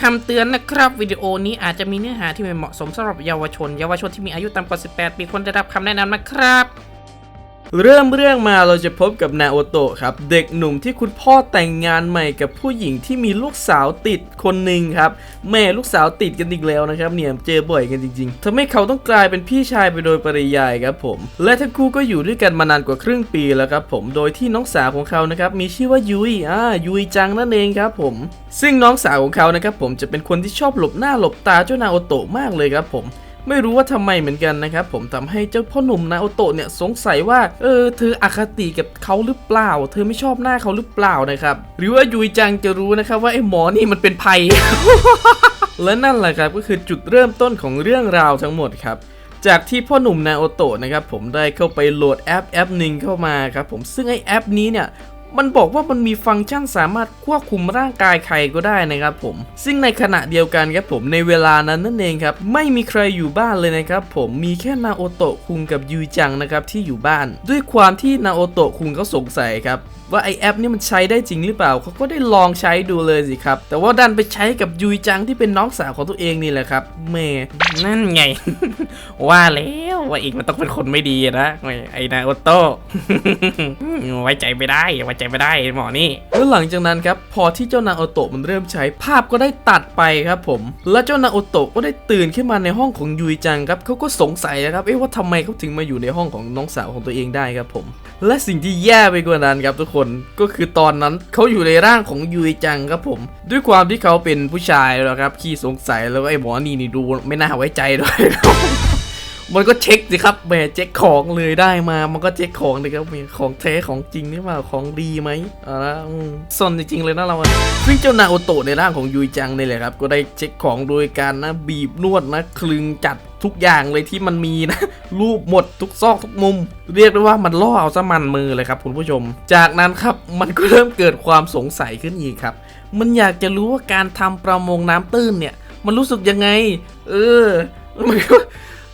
คำเตือนนะครับ วิดีโอนี้อาจจะมีเนื้อหาที่ไม่เหมาะสมสำหรับเยาวชน เยาวชนที่มีอายุต่ำกว่า 18 ปีควรได้รับคำแนะนำนะครับ เริ่มเรื่องมาเราจะพบกับนาโอโตะครับ เด็กหนุ่มที่คุณพ่อแต่งงานใหม่กับผู้หญิงที่มีลูกสาวติดคนหนึ่งครับ แม่ลูกสาวติดกันอีกแล้วนะครับเนี่ยเจอบ่อยกันจริงๆทำให้เขาต้องกลายเป็นพี่ชายไปโดยปริยายครับผม และทั้งคู่ก็อยู่ด้วยกันมานานกว่าครึ่งปีแล้วครับผมโดยที่น้องสาวของเขานะครับมีชื่อว่ายุยอ่ายุยจังนั่นเองครับผม ซึ่งน้องสาวของเขานะครับผมจะเป็นคนที่ชอบหลบหน้าหลบตาเจ้านาโอโตะมากเลยครับผม ไม่รู้ว่าทำไมเหมือนกันนะครับผมทำให้เจ้าพ่อหนุ่มนาโอโตะเนี่ยสงสัยว่าเออเธออคติกับเขาหรือเปล่า เธอไม่ชอบหน้าเขาหรือเปล่านะครับ หรือว่ายุยจังจะรู้นะครับว่าไอ้หมอนี่มันเป็นภัย และนั่นแหละครับก็คือจุดเริ่มต้นของเรื่องราวทั้งหมดครับจากที่พ่อหนุ่มนาโอโตะนะครับผมได้เข้าไปโหลดแอปแอปหนึ่งเข้ามาครับผมซึ่งไอแอปนี้เนี่ย มันบอกว่ามันมีฟังก์ชันสามารถควบคุมร่างกายใครก็ได้นะครับผม ซึ่งในขณะเดียวกันครับผมในเวลานั้นนั่นเองครับ ไม่มีใครอยู่บ้านเลยนะครับผมมีแค่นาโอโตะคุงกับยูจังนะครับที่อยู่บ้าน ด้วยความที่นาโอโตะคุงเขาสงสัยครับว่าไอแอปนี่มันใช้ได้จริงหรือเปล่าเขาก็ได้ลองใช้ดูเลยสิครับ แต่ว่าดันไปใช้กับยุยจังที่เป็นน้องสาวของตัวเองนี่แหละครับแม่นั่นไง ว่าแล้วว่าอีกมันต้องเป็นคนไม่ดีนะไอนาโอโต้ไว้ใจไม่ได้ไว้ใจไม่ได้หมอนี่แล้วหลังจากนั้นครับพอที่เจ้านางโอโตะมันเริ่มใช้ภาพก็ได้ตัดไปครับผม และเจ้านางโอโตะก็ได้ตื่นขึ้นมาในห้องของยุยจังครับเขาก็สงสัยนะครับเอ๊ะว่าทำไมเขาถึงมาอยู่ในห้องของน้องสาวของตัวเองได้ครับผม และสิ่งที่แย่ไปกว่านั้นครับทุกคนก็คือตอนนั้นเขาอยู่ในร่างของยุยจังครับผม ด้วยความที่เขาเป็นผู้ชายแล้วครับขี้สงสัยแล้วไอ้หมอนี่นี่ดูไม่น่าไว้ใจด้วย มันก็เช็คสิครับแหมเช็คของเลยได้มา มันก็เช็คของเลยครับมีของแท้ของจริงหรือเปล่าของดีไหมอ่าอืมซนจริงๆเลยนะเราซึ่งเจ้านาโอโตะในร่างของยุยจังนี่แหละครับ ก็ได้เช็คของโดยการนะบีบนวดนะคลึงจัดทุกอย่างเลยที่มันมีนะ รูปหมดทุกซอกทุกมุม เรียกได้ว่ามันล่อเอาซะมันมือเลยครับคุณผู้ชม จากนั้นครับมันก็เริ่มเกิดความสงสัยขึ้นอีกครับ มันอยากจะรู้ว่าการทำประมงน้ำตื้นเนี่ย มันรู้สึกยังไง เออมันก็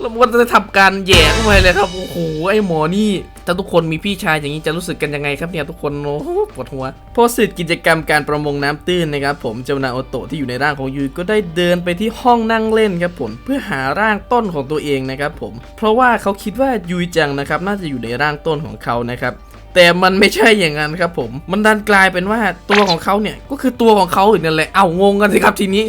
แล้วมันก็จะทำการแย่เข้าไปเลยครับโอ้โหไอ้หมอนี่ถ้าทุกคนมีพี่ชายอย่างนี้จะรู้สึกกันยังไงครับเนี่ยทุกคนโอ้ปวดหัวพอเสร็จกิจกรรมการประมงน้ำตื้นนะครับผมเจ้านาโอโตะที่อยู่ในร่างของยูก็ได้เดินไปที่ห้องนั่งเล่นครับผมเพื่อหาร่างต้นของตัวเองนะครับผมเพราะว่าเขาคิดว่ายูจังนะครับน่าจะอยู่ในร่างต้นของเขานะครับแต่มันไม่ใช่อย่างนั้นครับผม มันดันกลายเป็นว่าตัวของเขาเนี่ย ก็คือตัวของเขาอีกนั่นแหละ เอ้างงกันสิครับทีนี้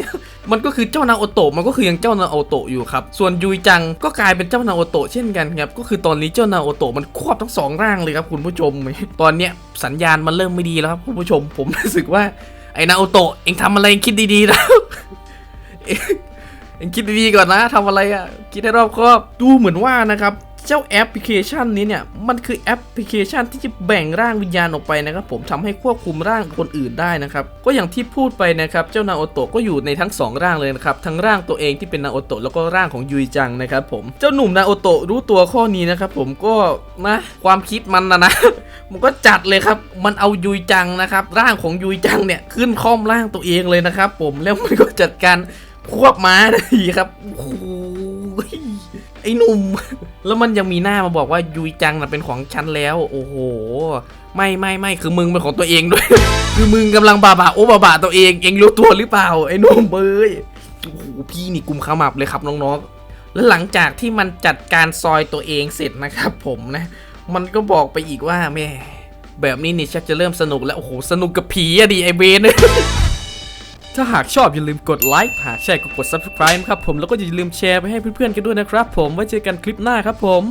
มันก็คือเจ้านาโอโตะมันก็คือยังเจ้านาโอโตะอยู่ครับ ส่วนยุยจังก็กลายเป็นเจ้านาโอโตะเช่นกันครับ ก็คือตอนนี้เจ้านาโอโตะมันควบทั้งสองร่างเลยครับคุณผู้ชม ตอนเนี้ยสัญญาณมันเริ่มไม่ดีแล้วครับคุณผู้ชม ผมรู้สึกว่าไอ้นาโอโตะเองทำอะไรเองคิดดีๆนะเองเองคิดดีๆก่อนนะทำอะไรอะ คิดให้รอบคอบ ดูเหมือนว่านะครับ เจ้าแอปพลิเคชันนี้เนี่ยมันคือแอปพลิเคชันที่จะแบ่งร่างวิญญาณออกไปนะครับ ผมทำให้ควบคุมร่างคนอื่นได้นะครับ ก็อย่างที่พูดไปนะครับ เจ้านาโอโตะก็อยู่ในทั้งสองร่างเลยนะครับ ทั้งร่างตัวเองที่เป็นนาโอโตะแล้วก็ร่างของยุยจังนะครับ ผมเจ้าหนุ่มนาโอโตะรู้ตัวข้อนี้นะครับ ผมก็นะความคิดมันนะนะมันก็จัดเลยครับ มันเอายุยจังนะครับ ร่างของยุยจังเนี่ยขึ้นค่อมร่างตัวเองเลยนะครับ ผมแล้วมันก็จัดการควบม้าได้ครับโอ้โห ไอ้หนุ่ม แล้วมันยังมีหน้ามาบอกว่ายุยจังน่ะเป็นของฉันแล้ว โอ้โห ไม่ไม่ไม่คือมึงเป็นของตัวเองด้วย คือมึงกำลังบาบาโอบาบาตัวเอง เองรู้ตัวหรือเปล่า ไอ้หนุ่มเอ้ยโอ้โหพี่นี่กุมขมับเลยครับน้องๆ แล้วหลังจากที่มันจัดการซอยตัวเองเสร็จนะครับ ผมนะ มันก็บอกไปอีกว่าแม่แบบนี้นี่ชักจะเริ่มสนุกแล้ว โอ้โห สนุกกับผีอะดิไอเบน ถ้าหากชอบอย่าลืมกดไลค์ หากใช่ก็กด subscribe ครับผม แล้วก็อย่าลืมแชร์ไปให้เพื่อนๆกันด้วยนะครับผม ไว้เจอกันคลิปหน้าครับผม